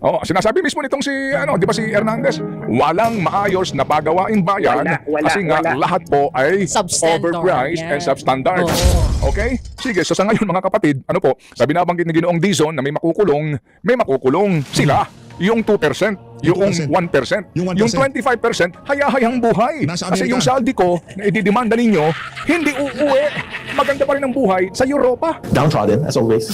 Oh, sinasabi mismo nitong si ano, 'di ba si Hernandez, walang maayos na pagawaing bayan Wala, wala, kasi nga wala. lahat po ay overpriced yan. and substandard. Oo. Okay? Sige, so sa ngayon mga kapatid, ano po, sabi nabanggit ni Ginoong Dizon na may makukulong, may makukulong sila. Yung 2%, yung 1%, Yung 1%. yung 25%, hayahayang buhay. Nasa Kasi Amerika. yung saldi ko na ididemanda ninyo, hindi uuwi. Maganda pa rin ang buhay sa Europa. downtrodden as always.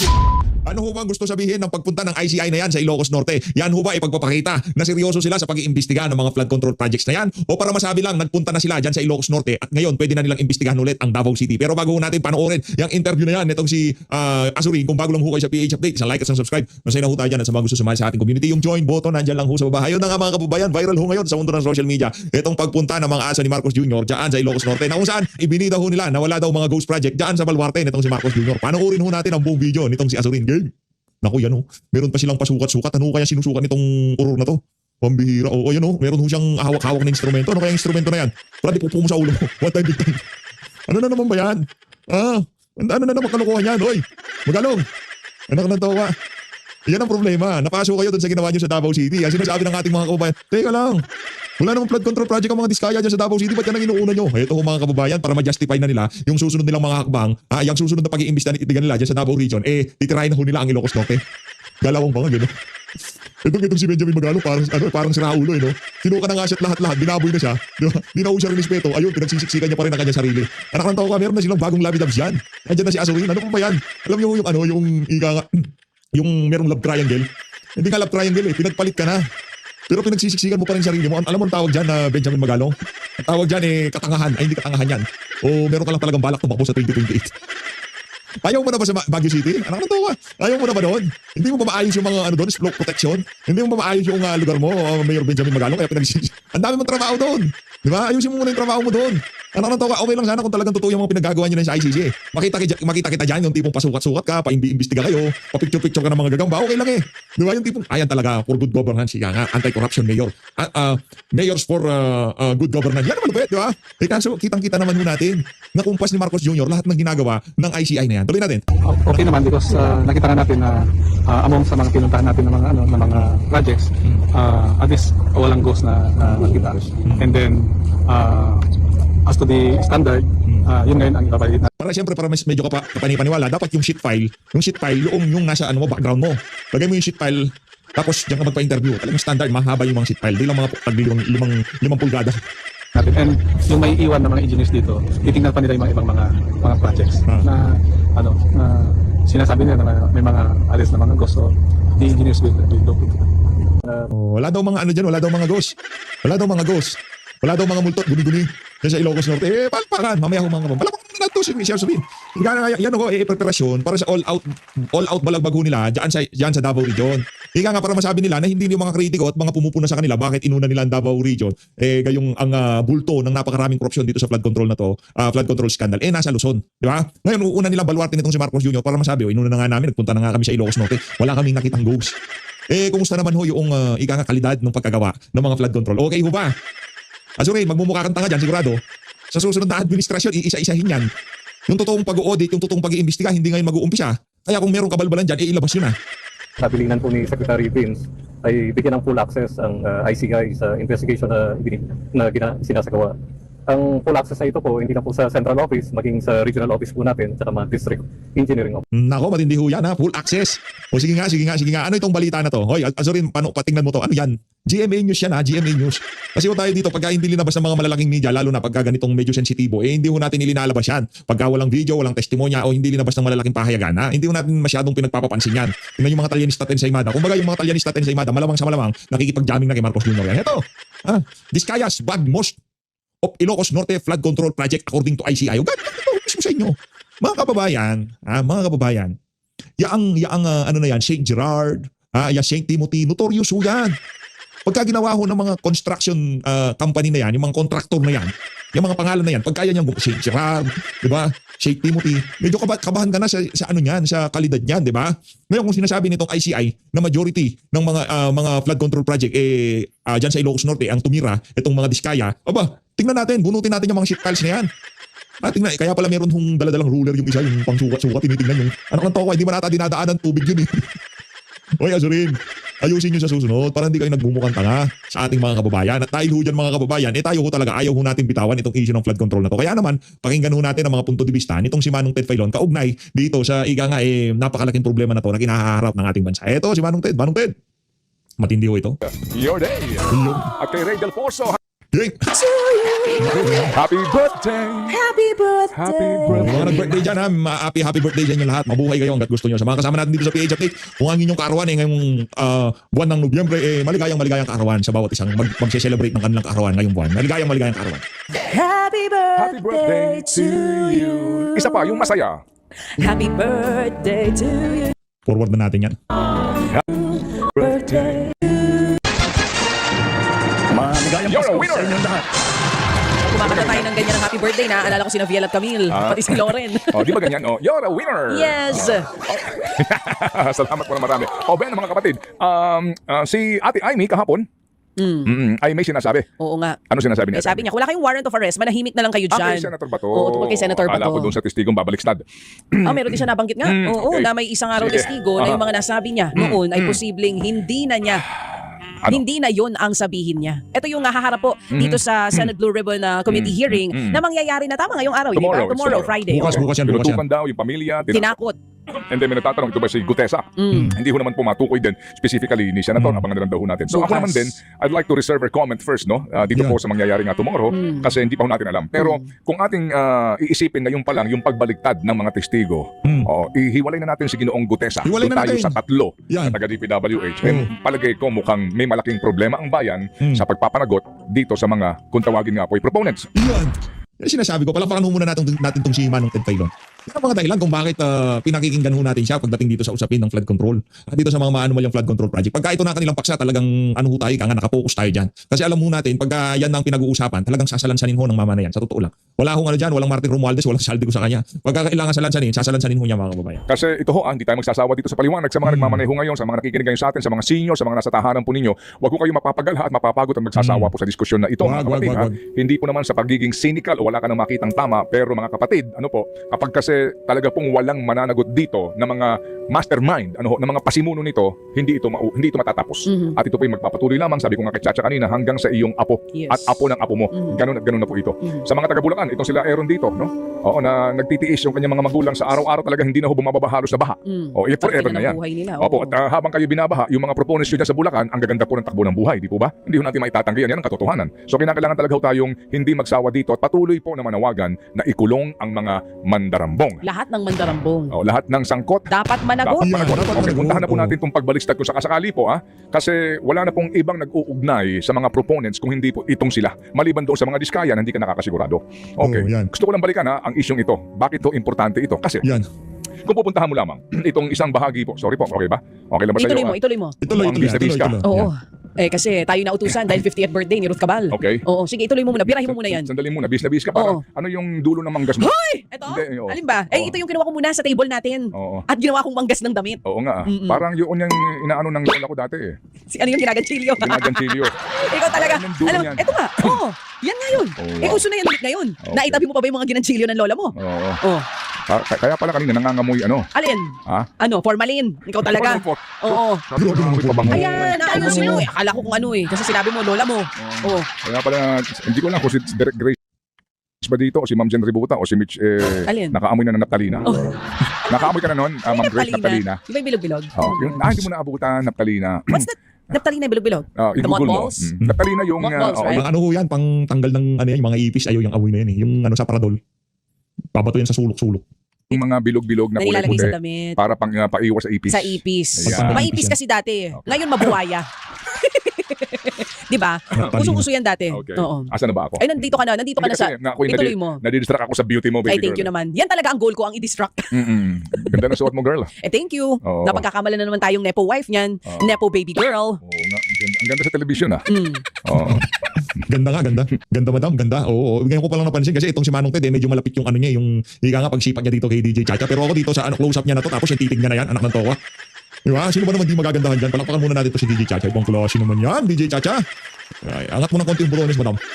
Ano ho ba ang gusto sabihin ng pagpunta ng ICI na yan sa Ilocos Norte? Yan ho ba ipagpapakita na seryoso sila sa pag-iimbestiga ng mga flood control projects na yan? O para masabi lang, nagpunta na sila dyan sa Ilocos Norte at ngayon pwede na nilang imbestigahan ulit ang Davao City. Pero bago ho natin panoorin yung interview na yan nitong si uh, Azurin, kung bago lang ho kayo sa PH Update, isang like at isang subscribe. Masaya na ho tayo dyan at sa mga gusto sumali sa ating community. Yung join button, nandyan lang ho sa baba. Ayun na nga mga kababayan, viral ho ngayon sa mundo ng social media. Itong pagpunta ng mga asa ni Marcos Jr. dyan sa Ilocos Norte na kung saan ibinida ho nila na wala daw mga ghost project dyan sa Baluarte nitong si Marcos Jr. Panoorin ho natin ang buong video nitong si Azurin. Game! Naku, yan o. Meron pa silang pasukat-sukat. Ano kaya sinusukat nitong uror na to? Pambihira. O, yan o. Meron ho siyang hawak-hawak na instrumento. Ano kaya yung instrumento na yan? Para di pupo mo sa ulo mo. One time, big time. Ano na naman ba yan? Ah, ano na naman kalukuhan yan, oy? Magalong. Anak ng tawa. Yan ang problema. Napasok kayo dun sa ginawa nyo sa Davao City. Ang sinasabi ng ating mga kababayan, Teka lang, wala namang flood control project ang mga diskaya dyan sa Davao City. Ba't yan ang inuuna nyo? Ito ho mga kababayan, para ma-justify na nila yung susunod nilang mga hakbang, ah, yung susunod na pag-iimbis na nila dyan sa Davao Region, eh, titirahin na ho nila ang Ilocos Norte. Galawang pa nga, gano'n. Itong itong si Benjamin Magalo, parang, ano, parang siraulo eh, no? Sinuka na nga siya at lahat-lahat, binaboy na siya. Di ba? Di na siya rinispeto. Ayun, pinagsisiksikan niya pa rin ang kanyang sarili. Anak ng tao ka, meron na silang bagong labi dubs yan. Andiyan na si Azurin. Ano pa ba yan? Alam niyo yung ano, yung ika nga, yung merong love triangle. Hindi ka love triangle eh, pinagpalit ka na. Pero pinagsisiksikan mo pa rin sarili mo. Alam mo ang tawag dyan na Benjamin Magalong? Ang tawag dyan eh, katangahan. Ay, hindi katangahan yan. O meron ka lang talagang balak tumakbo sa 2028. Ayaw mo na ba sa Baguio City? Anak na ah. Ayaw mo na ba doon? Hindi mo ba maayos yung mga ano doon, slope protection? Hindi mo ba maayos yung ah, lugar mo, uh, Mayor Benjamin Magalong? Kaya pinagsis... Ang dami mong trabaho doon. Di ba? Ayusin mo muna yung trabaho mo doon. Anak na to okay lang sana kung talagang totoo yung mga pinagagawa nyo na sa ICC. Makita, kita, makita kita dyan, yung tipong pasukat-sukat ka, pa-imbestiga kayo, pa-picture-picture ka ng mga gagamba, okay lang eh. Di ba? Yung tipong, ayan talaga, for good governance, siya nga, anti-corruption mayor. Ah, ah, mayors for ah, ah, good governance. Yan naman ba, di ba? Eh, kaso, kitang-kita naman ho natin, na kumpas ni Marcos Jr. lahat ng ginagawa ng ICI na yan. Tuloy natin. okay naman because uh, nakita nga natin na uh, among sa mga pinuntahan natin ng mga ano ng mga projects uh, at least walang ghost na, na nakita and then uh, as to the standard uh, yun ngayon ang ipapalit natin Para siyempre para mas medyo ka pa kapanipaniwala, dapat yung sheet file, yung sheet file, yung yung nasa ano mo background mo. Lagay mo yung sheet file tapos diyan ka magpa-interview. Talagang standard, mahaba yung mga sheet file. Di lang mga tag limang, limang, limang pulgada. natin and yung may iwan ng mga engineers dito titingnan pa nila yung mga ibang mga mga projects Ah. na ano na sinasabi nila na may mga alis na mga ghost so the engineers will, will look into that. Oh, wala daw mga ano diyan, wala daw mga ghost. Wala daw mga ghost. Wala daw mga multot, guni-guni. Yan sa Ilocos Norte. Eh, palpakan. Mamaya kapag. Malamang na to si Michelle Subin. Yan, yan ako, eh, preparasyon para sa all-out all-out balagbag ho nila dyan sa, dyan sa Davao Region. Ika nga para masabi nila na hindi yung mga kritiko at mga pumupuna sa kanila bakit inuna nila ang Davao Region eh gayong ang ah, bulto ng napakaraming korupsyon dito sa flood control na to, ah, flood control scandal eh nasa Luzon, di ba? Ngayon una nilang baluarte nitong si Marcos Jr. para masabi, oh, inuna na nga namin, nagpunta na nga kami sa Ilocos Norte. Wala kaming nakitang ghost. Eh, kumusta naman ho yung uh, ika nga kalidad ng pagkagawa ng mga flood control? Okay ho ba? Azuray, magmumukha kang tanga dyan, sigurado. Sa susunod na administrasyon, iisa-isahin yan. Yung totoong pag-audit, yung totoong pag-iimbestiga, hindi ngayon mag-uumpisa. Kaya kung merong kabalbalan dyan, eh, ilabas yun ah. Kabilinan po ni Secretary Vince ay bigyan ng full access ang uh, ICI sa investigation na, na gina- sinasagawa. Ang full access na ito po, hindi na po sa central office, maging sa regional office po natin, at mga district engineering office. Nako, matindi ho yan ha. Full access. O sige nga, sige nga, sige nga. Ano itong balita na to? Hoy, Azurin, paano, patingnan mo to. Ano yan? GMA News yan ha, GMA News. Kasi ho tayo dito, pagka hindi linabas ng mga malalaking media, lalo na pagka ganitong medyo sensitibo, eh hindi ho natin ilinalabas yan. Pagka walang video, walang testimonya, o hindi linabas ng malalaking pahayagan, ha? hindi ho natin masyadong pinagpapapansin yan. Tingnan yung mga talyanista at ensaymada. Kung yung mga talyanista at ensaymada, malamang sa malamang, nakikipag-jamming na kay Marcos Jr. yan. Ito, ah, Discayas, bag most of Ilocos Norte Flood Control Project according to ICI. O ganito ito mismo sa inyo. Mga kababayan, ah, mga kababayan, yaang, yaang ah, ano na yan, St. Gerard, ah, ya St. Timothy, notorious ho yan. Pagka ginawa ho ng mga construction ah, company na yan, yung mga contractor na yan, yung mga pangalan na yan, pagkaya niyang St. Gerard, di ba? St. Timothy, medyo kaba- kabahan ka na sa, sa ano niyan, sa kalidad niyan, di ba? Ngayon kung sinasabi nitong ICI na majority ng mga ah, mga flood control project eh ah, diyan sa Ilocos Norte ang tumira itong mga diskaya, aba, tingnan natin, bunutin natin yung mga shit files na yan. Ah, tingnan, kaya pala meron hong daladalang ruler yung isa, yung pangsukat-sukat, tinitingnan yung, ano kang toko, hindi man nata dinadaanan tubig yun eh. Hoy, Azurin, ayusin nyo sa susunod para hindi kayo nagmumukhang tanga sa ating mga kababayan. At dahil ho dyan mga kababayan, eh tayo ho talaga ayaw ho natin bitawan itong issue ng flood control na to. Kaya naman, pakinggan ho natin ang mga punto de vista nitong si Manong Ted Filon kaugnay dito sa iga nga eh napakalaking problema na to na kinaharap ng ating bansa. Eto si Manong Ted, Manong Ted. Matindi ho ito. Your day. At kay Ray Del Pozo, Yay! happy birthday! Happy birthday! Happy Mga birthday! nag-birthday dyan ha, happy happy birthday sa inyo lahat. Mabuhay kayo hanggat gusto nyo. Sa mga kasama natin dito sa PH Update, kung ang inyong kaarawan eh ngayong ah, buwan ng Nobyembre, eh maligayang maligayang kaarawan sa bawat isang mag magse-celebrate ng kanilang kaarawan ngayong buwan. Maligayang maligayang kaarawan. Happy birthday, Happy birthday to you! Isa pa, yung masaya. Happy birthday to you. Forward na natin yan. Birthday. You're a winner! Kumakanta tayo ng ganyan ng happy birthday na. Alala ko si Naviel at Camille. Ah. Pati si Lauren. Oh, di ba ganyan? Oh, you're a winner! yes! Salamat po na marami. O, Ben, mga kapatid, um, ah, si Ate Aimee kahapon, mm. ay may sinasabi. Oo nga. Ano sinasabi Eh, niya? sabi niya, kung wala kayong warrant of arrest, manahimik na lang kayo Ah, dyan. kay Senator Bato. Oo, tungkol kay Senator Akala ko Bato. doon sa testigong babaliktad. Ah, meron din siya nabanggit nga. Mm, Oo, okay. na may isang araw Sige. testigo na yung mga nasabi niya noon ay posibleng hindi na niya Ano? Hindi na yon ang sabihin niya. Ito yung nahaharap po dito sa Senate Blue Ribbon na committee hearing Mm. na mangyayari na tama ngayong araw, di ba? Tomorrow, it's Tomorrow, tomorrow. Friday. Bukas, bukas yan, bukas yan. Daw yung pamilya. tina- Tinakot. And then may nagtatanong, ito ba si Gutesa? Mm. Hindi ho naman po matukoy din specifically ni Senator. Mm. Abangan na lang daw ho natin. So ako Bukas. naman din, I'd like to reserve a comment first no Ah, dito Yeah. po sa mangyayari nga tomorrow Mm. kasi hindi pa ho natin alam. Pero kung ating ah, iisipin na yung pa lang, yung pagbaligtad ng mga testigo, Mm. oh, ihiwalay na natin si Ginoong Gutesa. Hiwalay na tayo natin. sa tatlo Yan. na taga DPWH. Mm. palagay ko mukhang may malaking problema ang bayan Mm. sa pagpapanagot dito sa mga kung tawagin nga po proponents. Yan. Yan sinasabi ko. Palakpakan ho muna natin, natin tong si Manong Ted Filon. Yan ang mga dahilan kung bakit uh, pinakikinggan ho natin siya pagdating dito sa usapin ng flood control. At dito sa mga maanumalyang flood control project. Pagka ito na kanilang paksa, talagang ano ho tayo, kanga nakapokus tayo dyan. Kasi alam ho natin, pagka yan ang pinag-uusapan, talagang sasalansanin ho ng mama na yan. Sa totoo lang. Wala hong ano dyan, walang Martin Romualdez, walang saldi ko sa kanya. Pagka kailangan salansanin, sasalansanin ho niya mga kababayan. Kasi ito ho, ah, hindi tayo magsasawa dito sa paliwanag sa mga nagmamaneho ngayon, sa mga nakikinig ngayon sa atin, sa mga senior, sa mga nasa tahanan po ninyo. Huwag ko kayo mapapagalha at mapapagod at magsasawa po sa diskusyon na ito, Wag, wag, wag, wag. Hindi po naman sa pagiging cynical o wala ka nang makitang tama, pero mga kapatid, ano po, kapag kasi talaga pong walang mananagot dito na mga mastermind, ano ho, na mga pasimuno nito, hindi ito mau- hindi ito matatapos. Mhm. At ito po ay magpapatuloy lamang, sabi ko nga kay Chacha kanina, hanggang sa iyong apo Yes. at apo ng apo mo. Mhm. Ganun at ganun na po ito. Mhm. Sa mga taga Bulacan, itong sila Aaron dito, no? Oo, na nagtitiis yung kanyang mga magulang sa araw-araw talaga hindi na ho bumababa halos sa baha. Mm. Oh, it forever na ng yan. nila. Opo, at ah, habang kayo binabaha, yung mga proponents nyo dyan sa Bulacan, ang gaganda po ng takbo ng buhay, di po ba? Hindi ho natin maitatanggi yan, yan ang katotohanan. So kinakailangan talaga ho tayong hindi magsawa dito at patuloy po na manawagan na ikulong ang mga mandarambong. Lahat ng mandarambong. Oh, lahat ng sangkot Dapat managot. dapat Yeah, managot. dapat Okay, puntahan na po natin itong pagbaliktad kung sakasakali po ah. Kasi wala na pong ibang nag-uugnay sa mga proponents kung hindi po itong sila. Maliban doon sa mga diskaya na hindi ka nakakasigurado. Okay. Yan. Gusto ko lang balikan ha, ang isyong ito. Bakit to importante ito? Kasi Yan. kung pupuntahan mo lamang itong isang bahagi po. Sorry po, okay ba? Okay lang ba sa Ituloy iyo? mo, ituloy mo. Ituloy, Ang ituloy. ituloy, ka. ituloy. Oo. Eh kasi tayo nautusan dahil 50th birthday ni Ruth Cabal. Okay. Oo, sige, ituloy mo muna. Birahin mo muna yan. Sandali muna, bis na bis ka para. Oo. Ano yung dulo ng manggas mo? Ito? Hindi, oo. Alin ba? Eh, Oo. ito yung kinuha ko muna sa table natin. Oo. At ginawa kong manggas ng damit. Oo nga. ah. Mm-mm. Parang yun yung inaano ng lola ko dati eh. Si, ano yung ginaganchilyo? Ginaganchilyo. Ikaw talaga. Ano dulo Alam, niyan? ito nga. Oo. Yan nga yun. Oo. Eh, uso na yan ulit ngayon. Okay. Naitabi mo pa ba yung mga ginanchilyo ng lola mo? Oo. Oh. Ah, k- kaya pala kanina nangangamoy ano. Alin? Ha? Ano? Formalin. Ikaw talaga. Po? Oo. Sabi ko nangangamoy pabango. Ayan, naayusin mo eh. Akala ko kung ano eh. Kasi sinabi mo, lola mo. Oo. Oo. Kaya pala, hindi ko lang kung si Derek Grace ba dito o si Ma'am Jen Ributa o si Mitch eh, Alin? nakaamoy na ng naptalina. Oh. Nakaamoy ka na noon, ah, Ma'am Grace Naptalina. Di ba yung bilog-bilog? Oh, yung, ah, hindi mo naabutan naptalina. What's that? Naptalina bilog-bilog? Ah, The i-google mo. mothballs? Mm. Naptalina yung Mothballs, ah, right? Ano ho yan, pang tanggal ng ano yan, yung mga ipis, ayaw yung amoy na yan eh. Yung ano sa paradol. Babato yan sa sulok-sulok. Yung mga bilog-bilog na Na nilalagay kulay-puti sa damit. para pang uh, paiwas sa ipis. Sa ipis. Ayan. Maipis kasi dati. Okay. Ngayon mabuhaya. Di ba? Naptalina. Usong-uso yan dati. Okay. Oo. Asa na ba ako? Ay, nandito ka na. Nandito ka na sa... na, ako Ituloy nadi- mo. nadidistract ako sa beauty mo, baby Ay, thank you girl. naman. Yan talaga ang goal ko, ang i-distract. Mm-mm. Ganda na suot mo, girl. Eh, thank you. Oo. Napagkakamala na naman tayong Nepo wife niyan. Oo. Nepo baby girl. Oo nga. Ang ganda, ang ganda sa television, ah. Mm. Oo. Ganda nga, ganda. Ganda madam, ganda. Oo, oo. Ngayon ko pa lang napansin kasi itong si Manong Ted, eh, medyo malapit yung ano niya, yung higa nga pagsipat niya dito kay DJ Chacha. Pero ako dito sa ano, close-up niya na to, tapos yung titig niya na yan, anak ng towa. Di ba? Sino ba naman di magagandahan dyan? Palakpakan muna natin to si DJ Chacha. Ibang klase naman yan, DJ Chacha. Ay, angat mo ng konti yung bulones, madam.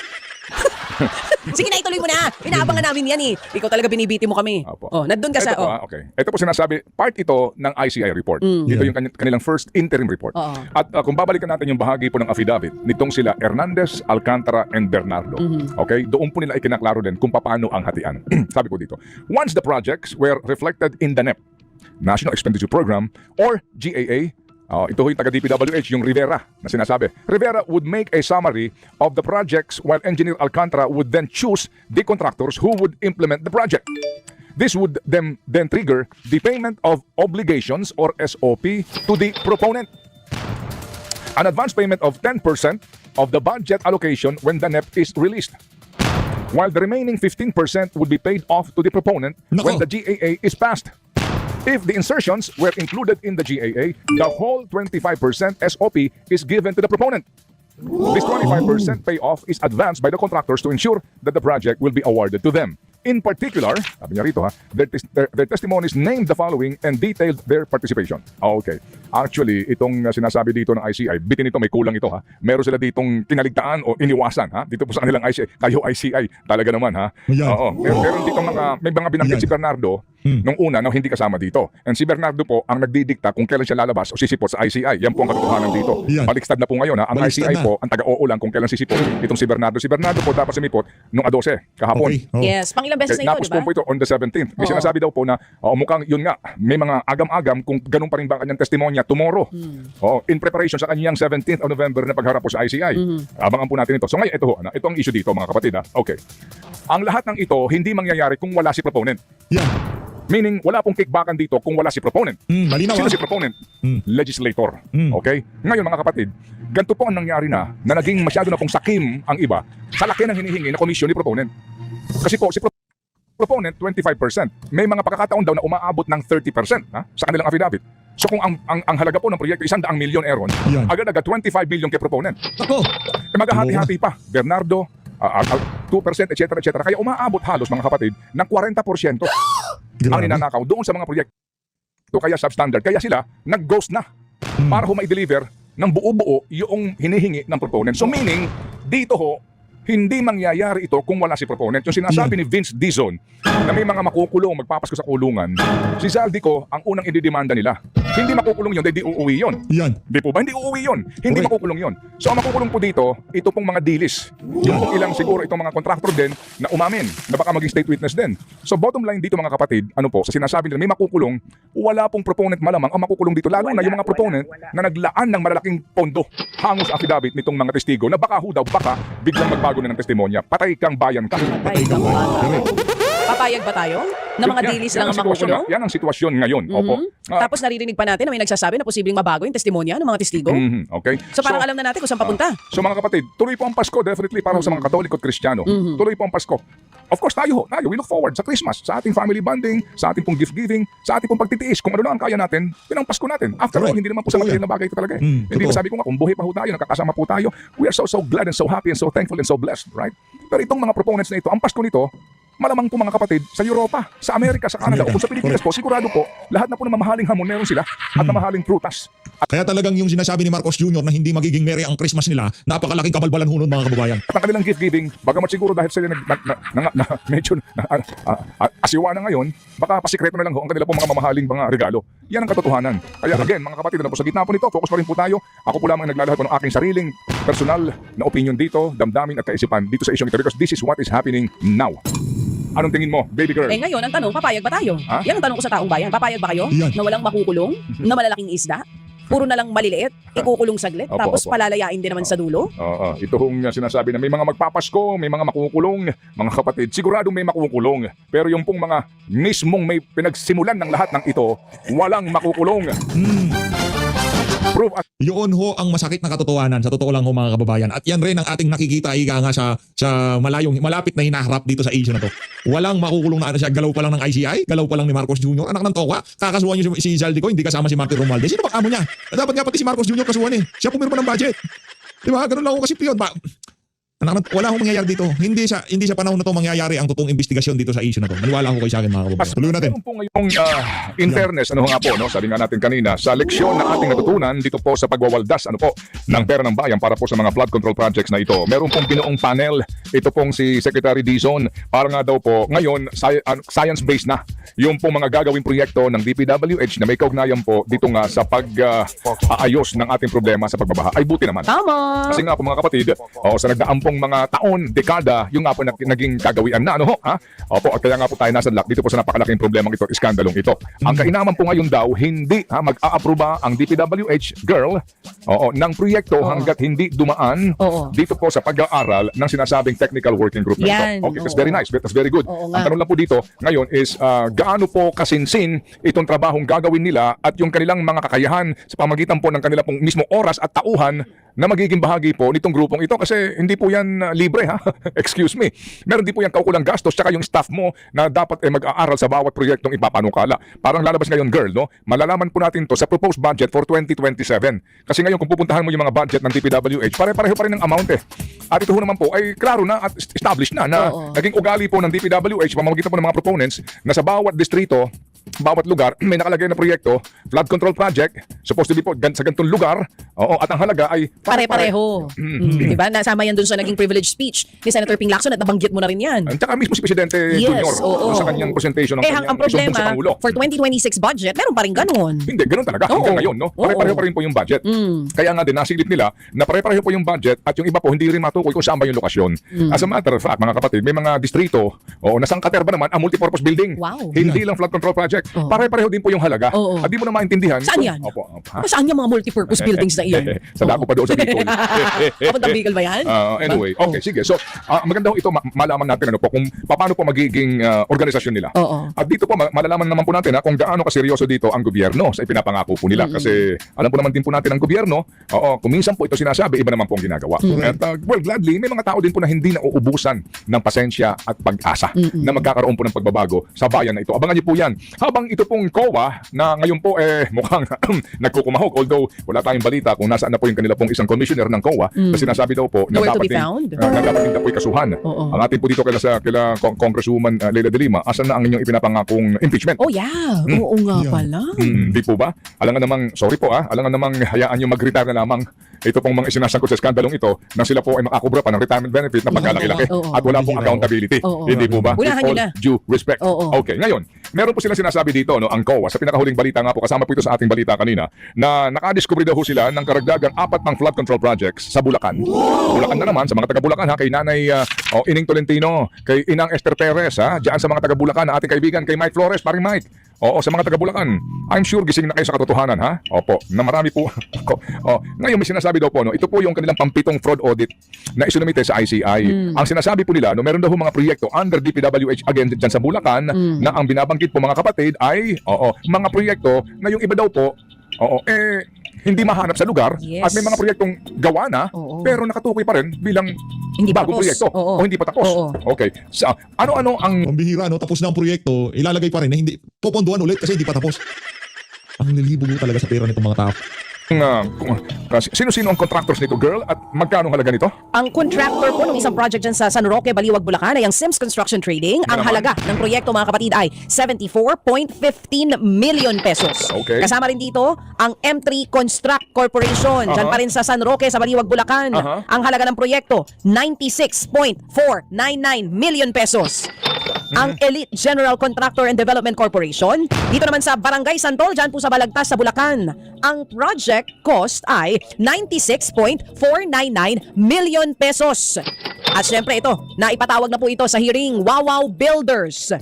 Sige na, ituloy mo na. Inaabangan namin yan eh. Ikaw talaga binibiti mo kami. Opo. Oh, nandun ka sa... Ito po, Oh. ah, okay. Ito po sinasabi, part ito ng ICI report. Mm. Ito Yeah. yung kani- kanilang first interim report. Oo. At ah, kung babalikan natin yung bahagi po ng affidavit, nitong sila Hernandez, Alcantara, and Bernardo. Mhm. Okay? Doon po nila ikinaklaro din kung paano ang hatian. Sabi ko dito, once the projects were reflected in the NEP, National Expenditure Program, or GAA, Oh, ito yung taga DPWH, yung Rivera na sinasabi. Rivera would make a summary of the projects while Engineer Alcantara would then choose the contractors who would implement the project. This would then, then trigger the payment of obligations or SOP to the proponent. An advance payment of 10% of the budget allocation when the NEP is released. While the remaining 15% would be paid off to the proponent Nako. when the GAA is passed. If the insertions were included in the GAA, the whole 25% SOP is given to the proponent. This 25% payoff is advanced by the contractors to ensure that the project will be awarded to them. In particular, sabi niya rito ha, their, tes- their, their testimonies named the following and detailed their participation. Ah, Okay. Actually, itong uh, sinasabi dito ng ICI, bitin ito, may kulang ito ha. Meron sila ditong kinaligtaan o iniwasan ha. Dito po sa kanilang ICI. Kayo ICI, talaga naman ha. Yan. Oo. Meron, meron dito mga, may mga binanggit Yan. si Bernardo nung una na hindi kasama dito. And si Bernardo po ang nagdidikta kung kailan siya lalabas o sisipot sa ICI. Yan po ang katotohanan dito. Yan. Baliktad na po ngayon ha. Ang Baliktad ICI na. po, ang taga-oo lang kung kailan sisipot itong si Bernardo. Si Bernardo po dapat sumipot nung A12 kahapon. Okay. Oh. Yes, pang ilang beses Okay, na ito, Tapos di ba? po ito on the 17th. May Oo. sinasabi daw po na oh, mukhang yun nga, may mga agam-agam kung ganun pa rin ba kanyang testimonya tomorrow. Hmm. Oh, in preparation sa kanyang 17th of November na pagharap po sa ICI. Mhm. Abangan po natin ito. So ngayon, ito ho, na, ito ang issue dito mga kapatid. Ha? Okay. Ang lahat ng ito, hindi mangyayari kung wala si proponent. Yan. Meaning, wala pong kickbackan dito kung wala si proponent. Mm, malinaw Sino ah. si proponent? Mm. Legislator. Mm. Okay? Ngayon mga kapatid, ganito po ang nangyari na na naging masyado na pong sakim ang iba sa laki ng hinihingi na komisyon ni proponent. Kasi po, si pro- proponent, 25%. May mga pagkakataon daw na umaabot ng 30% ha, sa kanilang affidavit. So kung ang, ang, ang halaga po ng proyekto, isang daang milyon eron, Yan. agad-agad 25 billion kay proponent. Ako. Eh, maghahati-hati pa. Bernardo, ah, ah, 2%, etc. etc. Kaya umaabot halos mga kapatid ng 40% ang ninanakaw doon sa mga proyekto kaya substandard. Kaya sila nag-ghost na Mm. para ho mai-deliver ng buo-buo yung hinihingi ng proponent. So meaning, dito ho, hindi mangyayari ito kung wala si proponent. Yung sinasabi ni Vince Dizon na may mga makukulong, magpapasko sa kulungan, si Zaldico ang unang ididemanda nila. Hindi makukulong yun, dahil di uuwi yun. Yan. Di po ba? Hindi uuwi yun. Hindi Correct. makukulong yun. So ang makukulong po dito, ito pong mga dilis. Yung pong ilang siguro itong mga contractor din na umamin na baka maging state witness din. So bottom line dito mga kapatid, ano po, sa sinasabi nila may makukulong, wala pong proponent malamang ang makukulong dito. Lalo na yung mga proponent na naglaan ng malalaking pondo hango sa affidavit nitong mga testigo na baka ho daw, baka biglang magbago na ng testimonya. Patay kang bayan ka. Papayag ka ba? Papayag ba tayo? Na mga Yan- dilis yan lang ang makukulong? Yan ang sitwasyon ngayon. Opo. Mhm. Ah, Tapos naririnig pa natin na may nagsasabi na posibleng mabago yung testimonya ng mga testigo. mhm, okay. So parang alam na natin kung saan papunta. So mga kapatid, tuloy po ang Pasko definitely para sa mga Katoliko at Kristiyano. Mhm. Tuloy po ang Pasko. Of course tayo ho, tayo, we look forward sa Christmas, sa ating family bonding, sa ating pong gift giving, sa ating pong pagtitiis. Kung ano na ang kaya natin, yun ang Pasko natin. After all, hindi naman po sa material na bagay ito talaga eh. Mm, hindi totoo. sabi ko nga, kung buhay pa ho tayo, nakakasama po tayo, we are so so glad and so happy and so thankful and so blessed, right? Pero itong mga proponents na ito, ang Pasko nito, malamang po mga kapatid, sa Europa, sa Amerika, sa Canada, o Amerika. kung sa Pilipinas po, sigurado po, lahat na po ng mamahaling hamon meron sila at na mahaling prutas. Kaya talagang yung sinasabi ni Marcos Jr. na hindi magiging merry ang Christmas nila, napakalaking kabalbalan ho nun mga kababayan. At ang kanilang gift giving, bagamat siguro dahil sila nag, na, na, na, na, medyo na, ah, ah, asiwa na ngayon, baka pasikreto na lang ho ang kanila pong mga mamahaling mga regalo. Yan ang katotohanan. Kaya again, mga kapatid, ano po sa gitna po nito, focus pa rin po tayo. Ako po lamang naglalahad po ng aking sariling personal na opinion dito, damdamin at kaisipan dito sa isyong ito because this is what is happening now. Anong tingin mo, baby girl? Eh ngayon, ang tanong, papayag ba tayo? Ha? Yan ang tanong ko sa taong bayan. Papayag ba kayo Yan. na walang makukulong, na malalaking isda? Puro na lang maliliit, ikukulong saglit, Opo, tapos opo. palalayain din naman sa dulo? Oo, ito hong sinasabi na may mga magpapasko, may mga makukulong, mga kapatid, siguradong may makukulong. Pero yung pong mga mismong may pinagsimulan ng lahat ng ito, walang makukulong. Hmm. Proof at Yun ho ang masakit na katotohanan sa totoo lang ho mga kababayan. At yan rin ang ating nakikita ika nga sa sa malayong malapit na hinaharap dito sa issue na to. Walang makukulong na ano siya, galaw pa lang ng ICI, galaw pa lang ni Marcos Jr. Anak ng toka, kakasuhan niyo si, si Zaldico, hindi kasama si Martin Romualdez. Sino ba amo niya? Dapat nga pati si Marcos Jr. kasuhan eh. Siya pumirma ng budget. Di ba? Ganun lang ako kasi yun. Ba, Naman, wala akong mangyayari dito. Hindi sa hindi sa panahon na to mangyayari ang totoong investigasyon dito sa issue na to. Maniwala ako kayo sa akin mga kababayan. Tuloy natin. Meron po ngayong ah, in fairness, ano nga po, no, sabi nga natin kanina, sa leksyon na ating natutunan dito po sa pagwawaldas ano po, ng pera ng bayan para po sa mga flood control projects na ito. Meron pong binuong panel, ito pong si Secretary Dizon, para nga daw po, ngayon, ah, science-based na yung pong mga gagawing proyekto ng DPWH na may kaugnayan po dito nga sa pag-aayos ng ating problema sa pagbabaha. Ay buti naman. Tama. Kasi nga po mga kapatid, oh, sa nagdaampong mga taon, dekada, yung nga po nag- naging kagawian na, ano ho? Ha? Opo, at kaya nga po tayo nasa lock dito po sa napakalaking problemang ito, iskandalong ito. Ang kainaman po ngayon daw, hindi ha, mag-aaproba ang DPWH girl oo, ng proyekto hanggat hindi dumaan Oo. dito po sa pag-aaral ng sinasabing technical working group na Yan, ito. Okay, that's oo. very nice. That's very good. Oo ang tanong lang po dito ngayon is ah, gaano po kasinsin itong trabahong gagawin nila at yung kanilang mga kakayahan sa pamagitan po ng kanila pong mismo oras at tauhan na magiging bahagi po nitong grupong ito kasi hindi po yan ah, libre ha. Excuse me. Meron din po yan kaukulang gastos tsaka yung staff mo na dapat eh, mag-aaral sa bawat proyektong ipapanukala. Parang lalabas ngayon girl, no? Malalaman po natin to sa proposed budget for 2027. Kasi ngayon kung pupuntahan mo yung mga budget ng DPWH, pare-pareho pa rin ang amount eh. At ito naman po ay klaro na at established na na Oo. naging ugali po ng DPWH pamamagitan po ng mga proponents na sa bawat distrito bawat lugar may nakalagay na proyekto, flood control project, supposed to be po gan- sa ganitong lugar. Oo, at ang halaga ay Pare-pareho. Mm, Diba? Nasama yan dun sa naging privilege speech ni Senator Ping Lacson at nabanggit mo na rin yan. At saka mismo si Presidente Yes, Junior oo. sa kanyang presentation ng Eh, ang, kanyang ang problema, sumbong sa Pangulo. for 2026 budget, meron pa rin ganun. Hindi, ganun talaga. Oo. Hanggang ngayon, no? Pare-pareho pa rin po yung budget. Mm. Kaya nga din, nasilip nila na pare-pareho po yung budget at yung iba po hindi rin matukoy kung saan ba yung lokasyon. Mm. As a matter of fact, mga kapatid, may mga distrito o nasang katerba naman ang multipurpose building. Wow. Hindi lang flood control project. Oo. Pare-pareho din po yung halaga. Oo. At di mo na maintindihan. Saan yan? Opo. opo. Ha? Saan yung mga multipurpose buildings na iyan? sa dako pa doon sa Bicol. Papuntang Bicol ba yan? Ah, anyway, Ba? okay, sige. So, ah, maganda ho ito ma- malaman natin ano po kung paano po magiging ah, organisasyon nila. Oo. At dito po, ma- malalaman naman po natin ha, kung gaano kaseryoso dito ang gobyerno sa ipinapangako po nila. Kasi alam po naman din po natin ang gobyerno, oo, kung minsan po ito sinasabi, iba naman po ang ginagawa. At uh, well, gladly, may mga tao din po na hindi nauubusan ng pasensya at pag-asa na magkakaroon po ng pagbabago sa bayan na ito. Abangan niyo po yan. Habang ito pong COA na ngayon po eh mukhang nagkukumahog. Although wala tayong balita kung nasaan na po yung kanila pong isang commissioner ng COA na sinasabi daw po na Nowhere to dapat din, ah, na dapat din po ikasuhan. Oo. Ang ating po dito kila sa kila Con- Congresswoman uh, Leila de Lima, asan na ang inyong ipinapangakong impeachment? Oh yeah, oo nga pala. Hmm, di po ba? Alangan namang, sorry po ah, alangan namang hayaan nyo mag-retire na lamang ito pong mga isinasangkot sa skandalong ito na sila po ay makakubra pa ng retirement benefit na pagkalaki-laki Oo. at wala pong accountability. Oo. Hindi po ba? Unahan With nyo all na. due respect. Oo. Okay, ngayon, meron po silang sinasabi dito, no, ang COA, sa pinakahuling balita nga po, kasama po ito sa ating balita kanina, na nakadiscover daw ho sila ng karagdagang apat ng flood control projects sa Bulacan. Bulacan na naman, sa mga taga Bulacan ha, kay Nanay uh, oh, Ining Tolentino, kay Inang Esther Perez ha, dyan sa mga taga Bulacan, na ating kaibigan, kay Mike Flores, paring Mike. Oo, sa mga taga Bulacan, I'm sure gising na kayo sa katotohanan ha. Opo, na marami po. oh, ngayon may sinasabi daw po no, ito po yung kanilang pampitong fraud audit na isinumite sa ICI. Ang sinasabi po nila, no, meron daw ho mga proyekto under DPWH again dyan sa Bulacan na ang binabanggit po mga kapatid ay oo, mga proyekto na yung iba daw po Oo, eh hindi mahanap sa lugar Yes. at may mga proyektong gawa na Oo. pero nakatukoy pa rin bilang Hindi bagong tapos. proyekto Oo. o hindi pa tapos. Oo. Okay. Sa ano-ano ang Pambihira, no? Tapos na ang proyekto, ilalagay pa rin na hindi, poponduhan ulit kasi hindi pa tapos. Ang lilibog mo talaga sa pera nitong mga tao. Uh, sino-sino ang contractors nito, girl? At magkano ang halaga nito? Ang contractor po ng isang project dyan sa San Roque, Baliwag, Bulacan ay ang Sims Construction Trading. Ang halaga ng proyekto mga kapatid ay 74.15 million pesos. Okay. Kasama rin dito ang M3 Construct Corporation. Dyan pa rin sa San Roque, sa Baliwag, Bulacan. Aha. Ang halaga ng proyekto, 96.499 million pesos. Ang Elite General Contractor and Development Corporation. Dito naman sa Barangay Santol, dyan po sa Balagtas, sa Bulacan. Ang project cost ay 96.499 million pesos. At syempre ito, naipatawag na po ito sa hearing Wawaw Builders.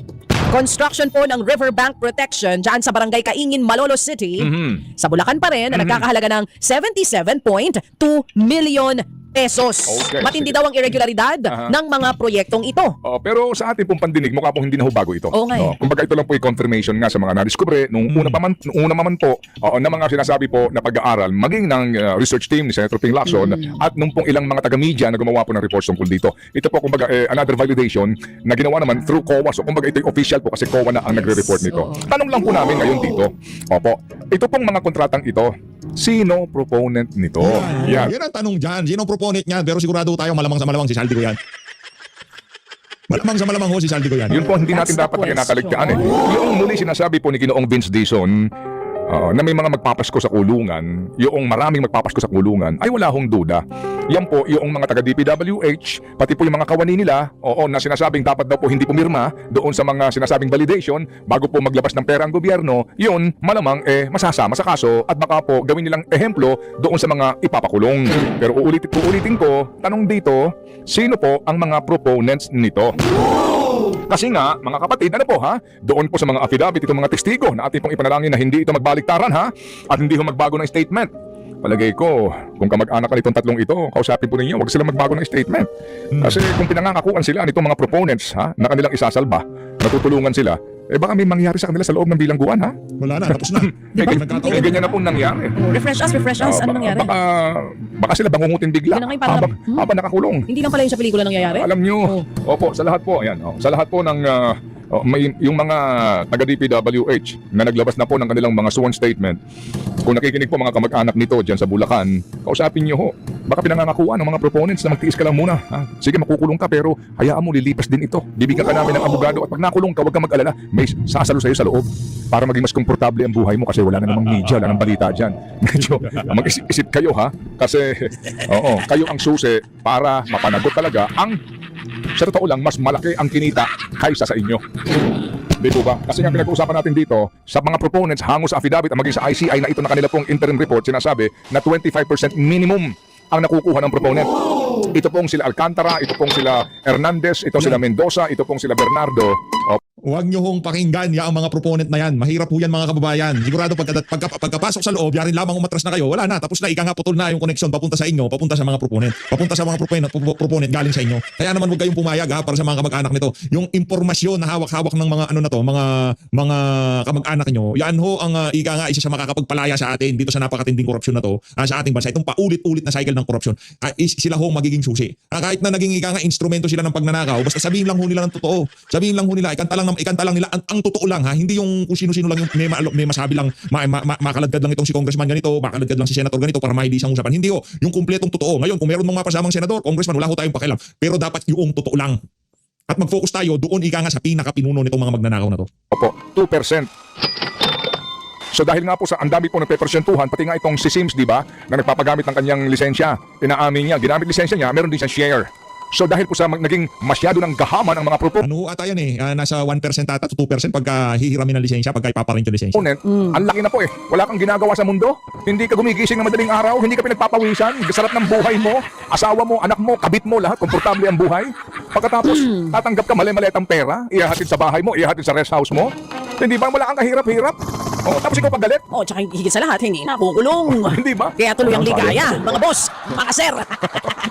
Construction po ng Riverbank Protection dyan sa Barangay Kaingin, Malolos City. Mhm. Sa Bulacan pa rin, na nagkakahalaga ng 77.2 million pesos. Okay, Matindi sige. daw ang irregularidad Aha. ng mga proyektong ito. Oh, pero sa ating pong pandinig, mukha pong hindi na ho bago ito. Oo nga eh. No, kumbaga ito lang po yung confirmation nga sa mga nadiskubre nung una pa man, nung una pa man po, oo, na mga sinasabi po na pag-aaral, maging ng uh, research team ni Senator Ping Lacson at nung pong ilang mga taga-media na gumawa po ng reports tungkol dito. Ito po kumbaga eh, another validation na ginawa naman through COA. So kumbaga ito yung official po kasi COA na ang nagre-report nito. Tanong lang po namin ngayon dito. Opo, ito pong mga kontratang ito, Sino proponent nito? Yan. Yan. Yan ang tanong dyan. Sino ang proponent niyan? Pero sigurado tayo malamang sa malamang si Saldi ko yan. Malamang sa malamang ho si Saldi ko yan. Yun po hindi That's natin the dapat kinakaligtaan eh. question. Yung muli sinasabi po ni Ginoong Vince Dison uh, na may mga magpapasko sa kulungan, yung maraming magpapasko sa kulungan, ay wala hong duda. Yan po, yung mga taga DPWH, pati po yung mga kawani nila, oo, na sinasabing dapat daw po hindi pumirma doon sa mga sinasabing validation bago po maglabas ng pera ang gobyerno, yun, malamang eh masasama sa kaso at baka po gawin nilang ehemplo doon sa mga ipapakulong. Pero uulitin, uulitin ko, tanong dito, sino po ang mga proponents nito? Kasi nga, mga kapatid, ano po ha? Doon po sa mga affidavit, itong mga testigo na ating pong ipanalangin na hindi ito magbaliktaran ha? At hindi ho magbago ng statement. Palagay ko, kung kamag-anak ka nitong tatlong ito, kausapin po ninyo, huwag sila magbago ng statement. Kasi kung pinangangakuan sila nitong mga proponents ha, na kanilang isasalba, natutulungan sila, eh baka may mangyari sa kanila sa loob ng bilangguan ha? Wala na, tapos na. Eh, Pag ganyan, nagkataon. eh, ganyan na po nangyari. Refresh us, refresh us. Ano ba- nangyari? Baka, baka sila bangungutin bigla Yun ang parang- habang, hmm? habang nakakulong. Hindi lang pala yung sa pelikula nangyayari? Alam nyo, opo, sa lahat po, ayan, oh, sa lahat po ng ah, oh, may, yung mga taga DPWH na naglabas na po ng kanilang mga sworn statement, kung nakikinig po mga kamag-anak nito dyan sa Bulacan, kausapin nyo ho, baka pinangangakuan ng mga proponents na magtiis ka lang muna. Ha? Sige, makukulong ka pero hayaan mo, lilipas din ito. Bibigyan ka namin ng abogado at pag nakulong ka, huwag ka mag-alala, may sasalo sa'yo sa loob para maging mas komportable ang buhay mo kasi wala na namang media, wala nang balita dyan. Medyo mag-isip kayo ha, kasi oo, kayo ang susi para mapanagot talaga ang sa totoo lang, mas malaki ang kinita kaysa sa inyo. Di po ba? Kasi nga pinag-uusapan natin dito, sa mga proponents, hango sa affidavit, at maging sa ICI na ito na kanila pong interim report, sinasabi na 25% minimum ang nakukuha ng proponent. Ito pong sila Alcantara, ito pong sila Hernandez, ito sila Mendoza, ito pong sila Bernardo. Huwag nyo hong pakinggan ya ang mga proponent na yan. Mahirap po yan mga kababayan. Sigurado pagka, pagka, pagkapasok sa loob, yarin lamang umatras na kayo. Wala na. Tapos na, ika nga putol na yung connection papunta sa inyo, papunta sa mga proponent. Papunta sa mga proponent, pro- proponent galing sa inyo. Kaya naman huwag kayong pumayag ha, para sa mga kamag-anak nito. Yung impormasyon na hawak-hawak ng mga ano na to, mga mga kamag-anak nyo, yan ho ang uh, ika nga isa sa makakapagpalaya sa atin dito sa napakatinding korupsyon na to ah, sa ating bansa. Itong paulit-ulit na cycle ng korupsyon. Ah, is, sila ho magiging susi. Ah, kahit na naging ika nga instrumento sila ng pagnanakaw, basta sabihin lang ho nila ng totoo. Sabihin lang ho nila, ikanta lang, ikanta lang nila ang, ang totoo lang ha, hindi yung kung sino-sino lang yung may, ma- may masabi lang, ma, ma, ma, makaladkad lang itong si congressman ganito, makaladkad lang si senator ganito para mahili isang usapan. Hindi ho, yung kumpletong totoo. Ngayon, kung meron mga mapasamang senador, congressman, wala ho tayong pakialam. Pero dapat yung totoo lang. At mag-focus tayo doon ika nga sa pinaka-pinuno nitong mga magnanakaw na to. Opo, 2%. So dahil nga po sa ang po nagpepersyentuhan, pati nga itong si Sims, di ba, na nagpapagamit ng kanyang lisensya, inaamin niya, ginamit lisensya niya, meron din siyang share. So dahil po sa mag- naging masyado ng gahaman ang mga proponent, Ano ata yan eh, ah, nasa 1% ata to 2% pagka hihiramin ng lisensya, pagka ipaparent yung lisensya. ang laki na po eh. Wala kang ginagawa sa mundo. Hindi ka gumigising ng madaling araw, hindi ka pinagpapawisan, sarap ng buhay mo, asawa mo, anak mo, kabit mo, lahat, komportable ang buhay. Pagkatapos, tatanggap ka mali-mali ang pera, ihahatid sa bahay mo, ihahatid sa rest house mo. Hindi ba? Wala kang kahirap-hirap. Oh, tapos ikaw pagalit. Oh, tsaka higit sa lahat, hindi na kukulong. Hindi ba? Kaya tuloy ang ligaya, mga boss, mga sir.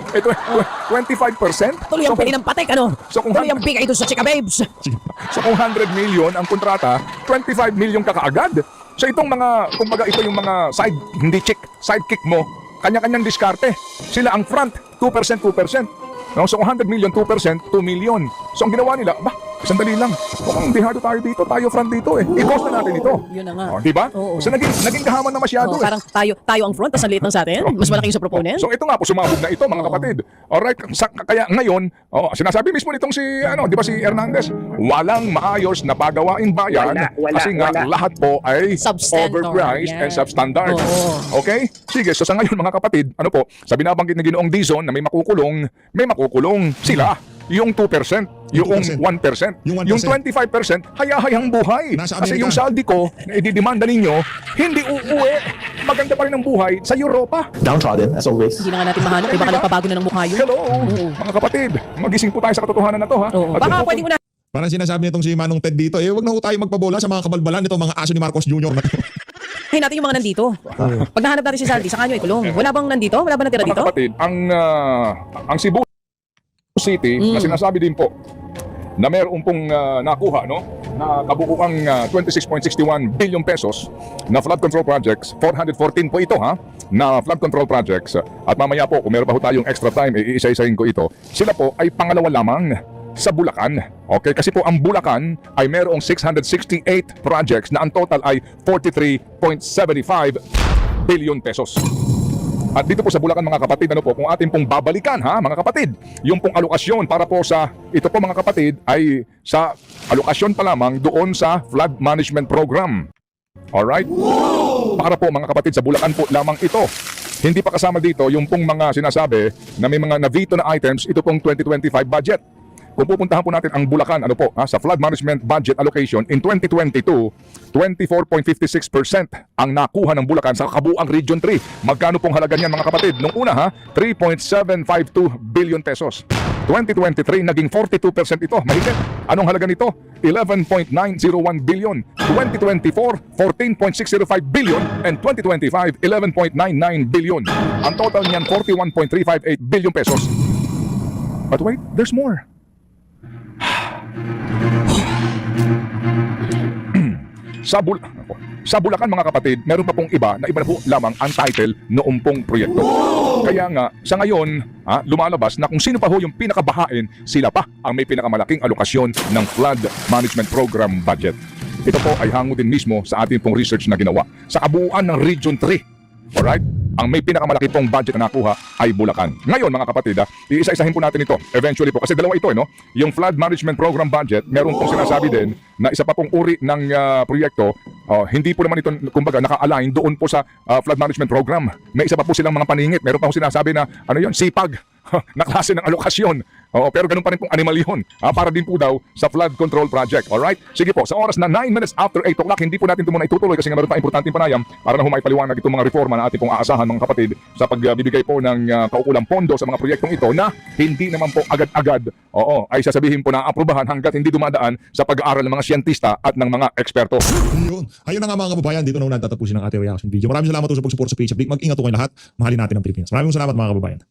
Eh, tw- tw- 25%? Tuloy ang So, pili ng patek, ano? So kung- Tuloy ang bigay doon sa Chika Babes. So kung 100 million ang kontrata, 25 million ka kaagad. So itong mga, kumbaga ito yung mga side, hindi chick, sidekick mo, kanya-kanyang diskarte. Sila ang front, 2%, 2%. No? So kung 100 million, 2%, 2 million. So ang ginawa nila, bah, sandali lang. Mukhang dihado tayo dito, tayo front dito eh. I-cost na natin ito. Yun na nga. Oh, di ba? Oo. So naging, naging kahaman na masyado Oh, eh. parang tayo tayo ang front, tapos ang liit ng sa atin. Mas malaki yung sa proponent. So ito nga po, sumabog na ito mga kapatid. Alright, sa, kaya ngayon, oh, sinasabi mismo nitong si, ano, di ba si Hernandez, walang maayos na pagawain bayan Wala, wala, kasi nga wala. lahat po ay overpriced yan. and substandard. Oo. Okay? Sige, so sa ngayon mga kapatid, ano po, sa binabanggit ni Ginoong Dizon na may makukulong, may makukulong sila. Yung 2%, yung 1%, Yung 1%. yung 25%, hayahayang buhay. Nasa Kasi Amerika. yung saldi ko, na ididemanda ninyo, hindi uuwi. Maganda pa rin ang buhay sa Europa. downtrodden as always. Hindi na nga natin mahanap, iba ka nagpabago na ng mukha yun. Hello, mga kapatid. Magising po tayo sa katotohanan na to, ha? Oo. At Baka yung- pwede mo na Parang sinasabi nitong si Manong Ted dito, eh wag na ho tayo magpabola sa mga kabalbalan nito mga aso ni Marcos Jr. na to. Hay natin yung mga nandito. Pag nahanap natin si Saldi, sa kanyo ay kulong. Wala bang nandito? Wala ba natira Mga dito? kapatid, ang, ah, ang Cebu City, na Mm. sinasabi din po, na meron pong ah, nakuha, no? Na kabuuang ah, 26.61 billion pesos na flood control projects. 414 po ito, ha? Na flood control projects. At mamaya po, kung meron pa ho tayong extra time, iisa-isahin ko ito. Sila po ay pangalawa lamang sa Bulacan. Okay, kasi po ang Bulacan ay merong 668 projects na ang total ay 43.75 billion pesos. At dito po sa Bulacan mga kapatid, ano po, kung atin pong babalikan ha mga kapatid, yung pong alokasyon para po sa, ito po mga kapatid ay sa alokasyon pa lamang doon sa flood management program. Alright? Para po mga kapatid sa Bulacan po lamang ito. Hindi pa kasama dito yung pong mga sinasabi na may mga na-veto na items, ito pong 2025 budget. Kung pupuntahan po natin ang Bulacan, ano po, ha, sa flood management budget allocation in 2022, 24.56% ang nakuha ng Bulacan sa kabuang Region 3. Magkano pong halaga niyan mga kapatid? Nung una ha, 3.752 billion pesos. 2023 naging 42% ito. Mahigit. Anong halaga nito? 11.901 billion. 2024, 14.605 billion. And 2025, 11.99 billion. Ang total niyan, 41.358 billion pesos. But wait, there's more. Sa Bul sa Bulacan mga kapatid, meron pa pong iba na iba na po lamang ang title noong pong proyekto. Kaya nga, sa ngayon, ha, lumalabas na kung sino pa ho yung pinakabahain, sila pa ang may pinakamalaking alokasyon ng flood management program budget. Ito po ay hango din mismo sa ating pong research na ginawa sa kabuuan ng Region 3. Alright? Ang may pinakamalaki pong budget na nakuha ay Bulacan. Ngayon mga kapatid, ah, iisa-isahin po natin ito. Eventually po. Kasi dalawa ito, eh, no? Yung flood management program budget, meron pong sinasabi din na isa pa pong uri ng ah, proyekto, oh, hindi po naman ito, kumbaga, naka-align doon po sa ah, flood management program. May isa pa po silang mga paningit. Meron pa po sinasabi na, ano yun, sipag na klase ng alokasyon. Oo, pero ganun pa rin pong animal yun. Ah, para din po daw sa flood control project. Alright? Sige po, sa oras na 9 minutes after 8 o'clock, hindi po natin ito muna itutuloy kasi meron pa importanteng panayam para na humay paliwanag itong mga reforma na ating pong aasahan mga kapatid sa pagbibigay po ng ah, kaukulang pondo sa mga proyektong ito na hindi naman po agad-agad oo, ay sasabihin po na aprubahan hanggat hindi dumadaan sa pag-aaral ng mga siyentista at ng mga eksperto. Yun. Ayun na nga mga kababayan, dito na una tatapusin ang ating reaction video. Maraming salamat po sa pag-support sa page. Mag-ingat po kayo lahat. Mahalin natin ang Pilipinas. Maraming salamat mga kababayan.